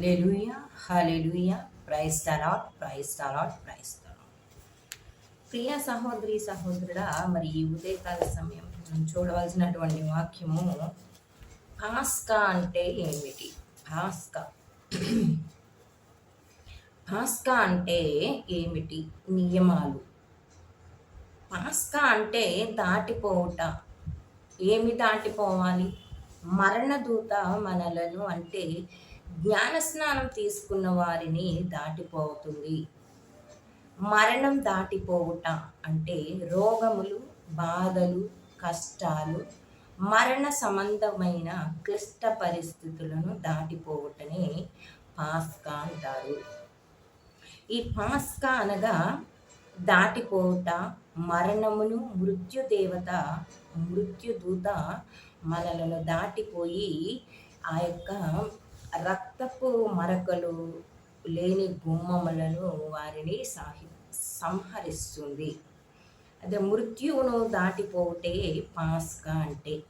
Hallelujah hallelujah praise the Lord praise the Lord praise the Lord ప్రియ సహోదరి సహోదరుడ మరి ఈ ఉదయకాల సమయం మనం చూడవలసినటువంటి వాక్యము పాస్కా అంటే ఏమిటి? పాస్కా పాస్కా అంటే ఏమిటి? నియమాలు. పాస్కా అంటే దాటిపోవుట. ఏమి దాటిపోవాలి? మరణదూత మనలను అంటే జ్ఞానస్నానం తీసుకున్న వారిని దాటిపోతుంది. మరణం దాటిపోవుట అంటే రోగములు బాధలు కష్టాలు మరణ సంబంధమైన క్లిష్ట పరిస్థితులను దాటిపోవుటనే పాస్కా అంటారు. ఈ పాస్కా అనగా దాటిపోవుట మరణమును మృత్యుదేవత మృత్యుదూత మనలను దాటిపోయి ఆ యొక్క రక్తపు మరకలు లేని గుమ్మములను వారిని సాహి సంహరిస్తుంది. అదే మృత్యువును దాటిపోవుటే పాస్కా అంటే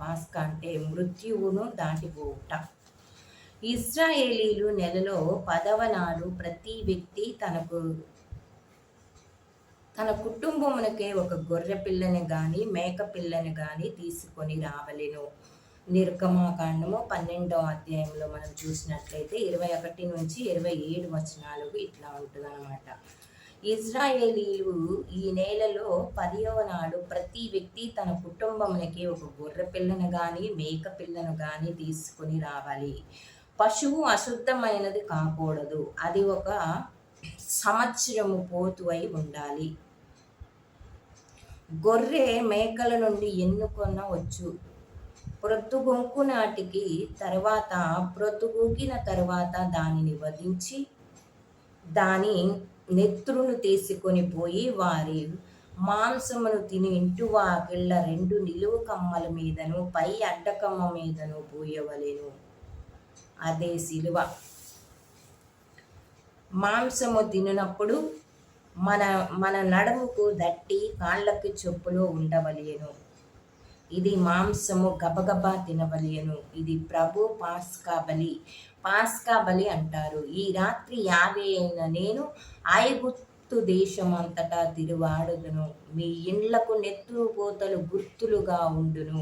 పాస్కా అంటే మృత్యువును దాటిపోవుట. ఇజ్రాయేలీలు నెలలో పదవ నాడు ప్రతి వ్యక్తి తనకు తన కుటుంబమునకే ఒక గొర్రె పిల్లని కానీ మేక పిల్లని కానీ తీసుకొని రావలెను. నిర్గమాకాండము పన్నెండవ అధ్యాయంలో మనం చూసినట్లయితే ఇరవై ఒకటి నుంచి ఇరవై ఏడు వచనాలకు ఇట్లా ఉంటుందన్నమాట. ఇజ్రాయేలీలు ఈ నెలలో పదియవ నాడు ప్రతి వ్యక్తి తన కుటుంబంలోకి ఒక గొర్రె పిల్లను కానీ మేక పిల్లను కానీ తీసుకొని రావాలి. పశువు అశుద్ధమైనది కాకూడదు. అది ఒక సంవత్సరము పోతు అయి ఉండాలి. గొర్రె మేకల నుండి ఎన్నుకొనవచ్చు? ప్రొద్దుగొంకు నాటికి తర్వాత ప్రొద్దుగూకిన తర్వాత దానిని వధించి దాని నెత్రును తీసుకొని పోయి వారి మాంసమును తిని ఇంటి వాకిళ్ళ రెండు నిలువు కమ్మల మీదను పై అడ్డకమ్మ మీదను పోయవలేను. అదే సిలువ. మాంసము తినప్పుడు మన మన నడుముకు దట్టి కాళ్ళకి చెప్పులు ఉండవలేను. ఇది మాంసము గబగబా తినవలయను ఇది ప్రభు పాస్కా బలి. పాస్కా బలి అంటారు. ఈ రాత్రి యాభై అయిన నేను ఆయగుత్తు దేశమంతటా తిరువాడుదును. మీ ఇండ్లకు నెత్తుపోతలు గుర్తులుగా ఉండును.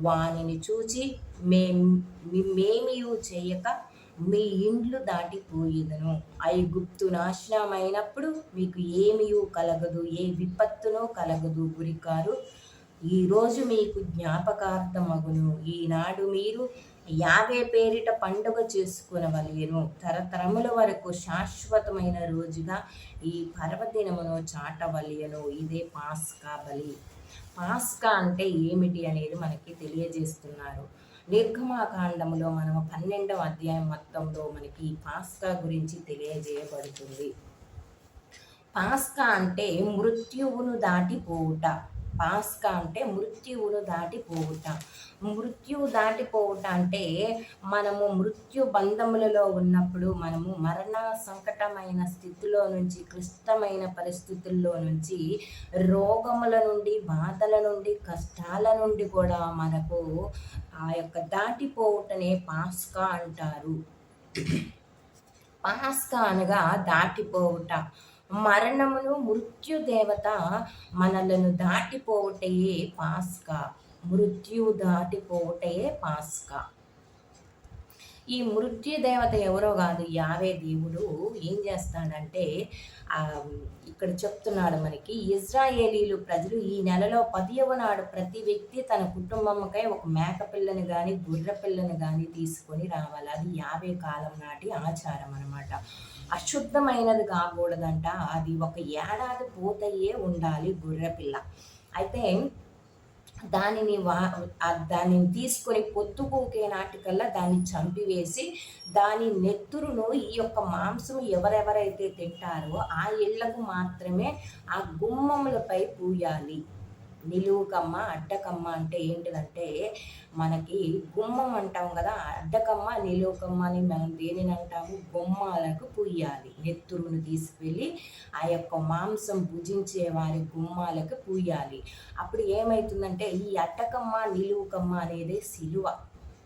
వానిని చూచి మేమేమియు చేయక మీ ఇండ్లు దాటిపోయేదను. ఐగుప్తు నాశనమైనప్పుడు మీకు ఏమియూ కలగదు ఏ విపత్తునో కలగదు గురికారు. ఈరోజు మీకు జ్ఞాపకార్థమగును. ఈనాడు మీరు యాభై పేరిట పండుగ చేసుకునవలేను. తరతరముల వరకు శాశ్వతమైన రోజుగా ఈ పర్వదినమును చాటవలయను. ఇదే పాస్కా బలి. పాస్కా అంటే ఏమిటి అనేది మనకి తెలియజేస్తున్నారు. నిర్గమాకాండములో మనం పన్నెండవ అధ్యాయం మొత్తంలో మనకి పాస్కా గురించి తెలియజేయబడుతుంది. పాస్కా అంటే మృత్యువును దాటిపోవుట. పాస్కా అంటే మృత్యువును దాటిపోవుట మృత్యువు దాటిపోవుట అంటే మనము మృత్యు బంధములలో ఉన్నప్పుడు మనము మరణ సంకటమైన స్థితిలో నుంచి క్లిష్టమైన పరిస్థితుల్లో నుంచి రోగముల నుండి బాధల నుండి కష్టాల నుండి కూడా మనకు ఆ యొక్క దాటిపోవుటనే పాస్కా అంటారు. పాస్కా అనగా దాటిపోవుట మరణమును మృత్యుదేవత మనలను దాటిపోవటయే పాస్కా. మృత్యు దాటిపోవటయే పాస్కా. ఈ మృత్యు దేవత ఎవరో కాదు యావే దేవుడు ఏం చేస్తాడంటే ఇక్కడ చెప్తున్నాడు మనకి ఇజ్రాయేలీలు ప్రజలు ఈ నెలలో పదియవ నాడు ప్రతి వ్యక్తి తన కుటుంబంకై ఒక మేక పిల్లని కానీ గుర్ర పిల్లని కానీ తీసుకొని రావాలి. అది యాభై కాలం నాటి ఆచారం అనమాట అశుద్ధమైనది కాకూడదంట. అది ఒక ఏడాది పూతయ్యే ఉండాలి గుర్రపిల్ల అయితే దానిని వా దానిని తీసుకొని పొత్తుకోకే నాటికల్లా దాన్ని చంపివేసి దాని నెత్తురును ఈ యొక్క మాంసం ఎవరెవరైతే తింటారో ఆ ఇళ్ళకు మాత్రమే ఆ గుమ్మములపై పూయాలి. నిలువుకమ్మ అడ్డకమ్మ అంటే ఏంటిదంటే మనకి గుమ్మం అంటాం కదా అడ్డకమ్మ నిలువుకమ్మ అని మనం దేనిని అంటాము? గుమ్మాలకు పూయాలి. నెత్తురును తీసుకువెళ్ళి ఆ యొక్క మాంసం భుజించే వారి గుమ్మాలకు పూయాలి. అప్పుడు ఏమవుతుందంటే ఈ అడ్డకమ్మ నిలువుకమ్మ అనేది సిలువ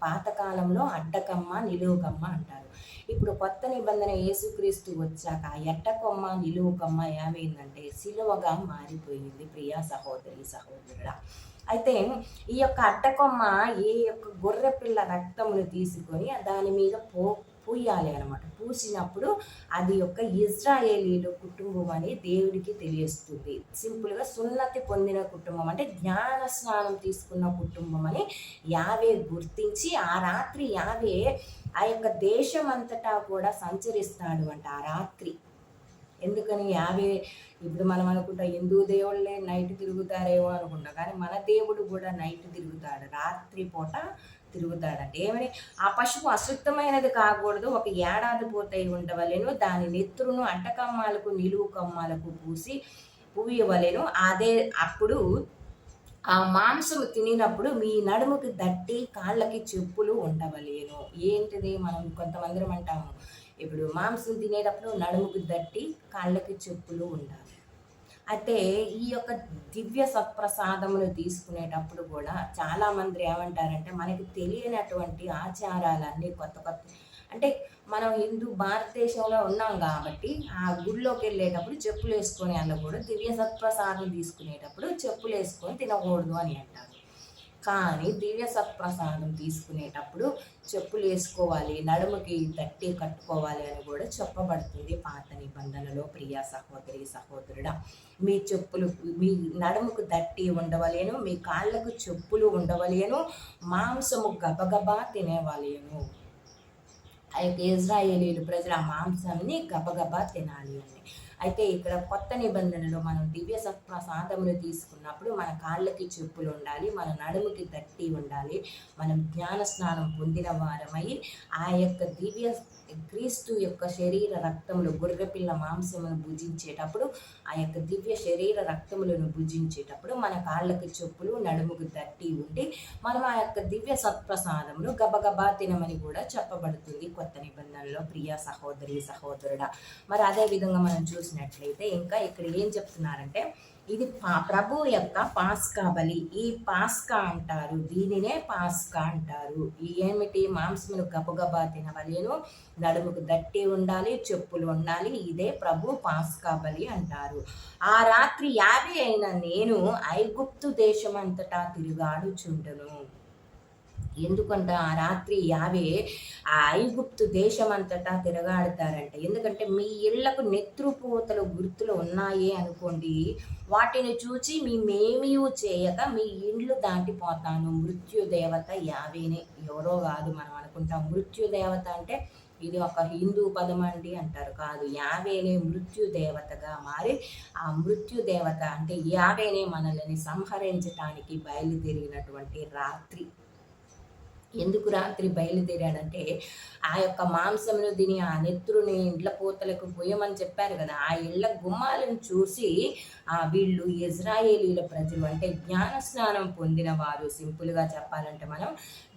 పాతకాలంలో అడ్డకమ్మ నిలువుకమ్మ అంటారు. ఇప్పుడు కొత్త నిబంధన యేసుక్రీస్తు వచ్చాక ఎట్టకొమ్మ నిలువుకమ్మ ఏమైందంటే సిలువగా మారిపోయింది ప్రియా సహోదరి సహోదరుడా. అయితే ఈ యొక్క అడ్డకొమ్మ ఈ యొక్క గొర్రె పిల్ల రక్తమును తీసుకొని దాని మీద పో పూయాలి అనమాట పూసినప్పుడు అది యొక్క ఇజ్రాయేలీలు కుటుంబం అని దేవుడికి తెలియస్తుంది. సింపుల్గా సున్నతి పొందిన కుటుంబం అంటే జ్ఞాన స్నానం తీసుకున్న కుటుంబం అని యావే గుర్తించి ఆ రాత్రి యావే ఆ యొక్క దేశం అంతటా కూడా సంచరిస్తాడు అంట ఆ రాత్రి. ఎందుకని యాభై ఇప్పుడు మనం అనుకుంటాం హిందూ దేవుళ్ళే నైట్ తిరుగుతారేమో అనుకుంటాం. కానీ మన దేవుడు కూడా నైట్ తిరుగుతాడు. రాత్రి పూట తిరుగుతాడంటే ఏమని? ఆ పశువు అశుద్ధమైనది కాకూడదు ఒక ఏడాది పూర్తయి ఉండవలేను దాని నెత్తురును అంటకమ్మాలకు నిలువు కమ్మాలకు పూసి పూయవలేను. అదే అప్పుడు ఆ మాంసము తినినప్పుడు మీ నడుముకి దట్టి కాళ్ళకి చెప్పులు ఉండవలేను. ఏంటిది మనం కొంతమంది అంటాము? ఇప్పుడు మాంసం తినేటప్పుడు నడుముకి దట్టి కాళ్ళకి చెప్పులు ఉండాలి. అయితే ఈ యొక్క దివ్య సత్ప్రసాదమును తీసుకునేటప్పుడు కూడా చాలామంది ఏమంటారంటే మనకి తెలియనటువంటి ఆచారాలన్నీ కొత్త కొత్త అంటే మనం హిందూ భారతదేశంలో ఉన్నాం కాబట్టి ఆ గుడిలోకి వెళ్ళేటప్పుడు చెప్పులు వేసుకొని అన్న కూడా దివ్య సత్ప్రసాదం తీసుకునేటప్పుడు చెప్పులు వేసుకొని తినకూడదు అని అంటారు. కానీ దివ్య సత్ప్రసాదం తీసుకునేటప్పుడు చెప్పులు వేసుకోవాలి నడుముకి తట్టి కట్టుకోవాలి అని కూడా చెప్పబడుతుంది పాత నిబంధనలో ప్రియ సహోదరి సహోదరుడ. మీ చెప్పులు మీ నడుముకు దట్టి ఉండవలేను మీ కాళ్ళకు చెప్పులు ఉండవలేను మాంసము గబగబా తినేవాలేను. అయితే ఇజ్రాయేలీలు ప్రజలు ఆ మాంసాన్ని గబగబా తినాలి అని అయితే ఇక్కడ కొత్త నిబంధనలో మనం దివ్య సత్ప్రసాదములు తీసుకున్నప్పుడు మన కాళ్ళకి చెప్పులు ఉండాలి మన నడుముకి దట్టి ఉండాలి మనం జ్ఞాన స్నానం పొందిన వారమై ఆ యొక్క దివ్య క్రీస్తు యొక్క శరీర రక్తములు గొర్రెపిల్ల మాంసమును భుజించేటప్పుడు ఆ యొక్క దివ్య శరీర రక్తములను భుజించేటప్పుడు మన కాళ్ళకి చెప్పులు నడుముకు దట్టి ఉండి మనం ఆ యొక్క దివ్య సత్ప్రసాదములు గబగబా తినమని కూడా చెప్పబడుతుంది కొత్త నిబంధనలో. ప్రియ సహోదరి సహోదరుడ మరి అదే విధంగా మనం చూసినట్లయితే ఇంకా ఇక్కడ ఏం చెప్తున్నారంటే ఇది పా ప్రభు యొక్క పాస్కా బలి. ఈ పాస్కా అంటారు. దీనినే పాస్కా అంటారు. ఈ ఏమిటి? మాంసమును గబగబా తినవలేను. నడుముకు దట్టి ఉండాలి చెప్పులు ఉండాలి. ఇదే ప్రభు పాస్కా బలి అంటారు. ఆ రాత్రి యాభై అయిన నేను ఐగుప్తు దేశమంతటా తిరుగాడుచుండును ఎందుకంటే ఆ రాత్రి యావే ఆ ఐగుప్తు దేశమంతటా తిరగాడతారంట. ఎందుకంటే మీ ఇళ్ళకు నెత్రుపోతలు గుర్తులు ఉన్నాయి అనుకోండి వాటిని చూచి మేమేమీ చేయక మీ ఇండ్లు దాటిపోతాను. మృత్యుదేవత యావేనే. ఎవరో కాదు మనం అనుకుంటాం. మృత్యుదేవత అంటే ఇది ఒక హిందూ పదం అండి అంటారు. కాదు యావేనే మృత్యుదేవతగా మారి ఆ మృత్యుదేవత అంటే యావేనే మనల్ని సంహరించటానికి బయలుదేరినటువంటి రాత్రి. ఎందుకు రాత్రి బయలుదేరాడంటే ఆ యొక్క మాంసమును తిని ఆ నెత్తురుని ఇండ్ల పూతలకు పోయమని చెప్పారు కదా ఆ ఇళ్ళ గుమ్మాలను చూసి ఆ వీళ్ళు ఇజ్రాయేలీల ప్రజలు అంటే జ్ఞాన స్నానం పొందిన వారు సింపుల్గా చెప్పాలంటే మనం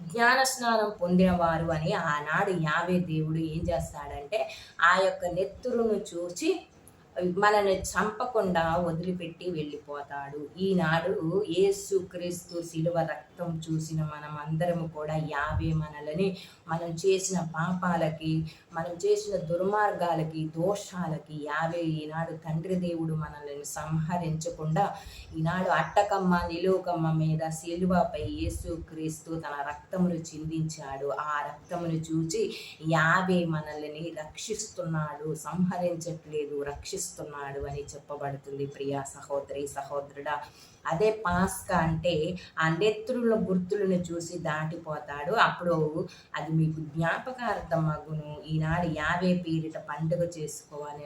జ్ఞాన స్నానం పొందిన వారు అని ఆనాడు యావే దేవుడు ఏం చేస్తాడంటే ఆ యొక్క నెత్తురును చూసి మనల్ని చంపకుండా వదిలిపెట్టి వెళ్ళిపోతాడు. ఈనాడు క్రీస్తు శిలువ రక్తం చూసిన మనం అందరము కూడా యావే మనలని మనం చేసిన పాపాలకి మనం చేసిన దుర్మార్గాలకి దోషాలకి యావే ఈనాడు తండ్రి దేవుడు మనల్ని సంహరించకుండా ఈనాడు అట్టకమ్మ నిలువకమ్మ మీద శిలువపై క్రీస్తు తన రక్తమును చిందించాడు. ఆ రక్తమును చూచి యావే మనల్ని రక్షిస్తున్నాడు. సంహరించట్లేదు రక్షిస్తున్నాడు. చేస్తున్నాడు అని చెప్పబడుతుంది ప్రియా సహోదరి సహోదరుడా. అదే పాస్కా అంటే ఆ నెత్రుల గుర్తులను చూసి దాటిపోతాడు. అప్పుడు అది మీకు జ్ఞాపకార్థం మగును ఈనాడు యాభై పీరిట పండుగ చేసుకోవాలి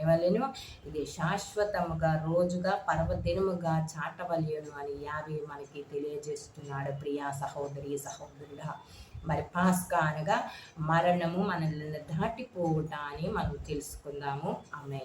ఇది శాశ్వతముగా రోజుగా పర్వదినముగా చాటవలయను అని యావే మనకి తెలియజేస్తున్నాడు ప్రియా సహోదరి సహోదరుడా. మరి పాస్కా అనగా మరణము మనల్ని దాటిపోవుట అని మనం తెలుసుకుందాము. ఆమె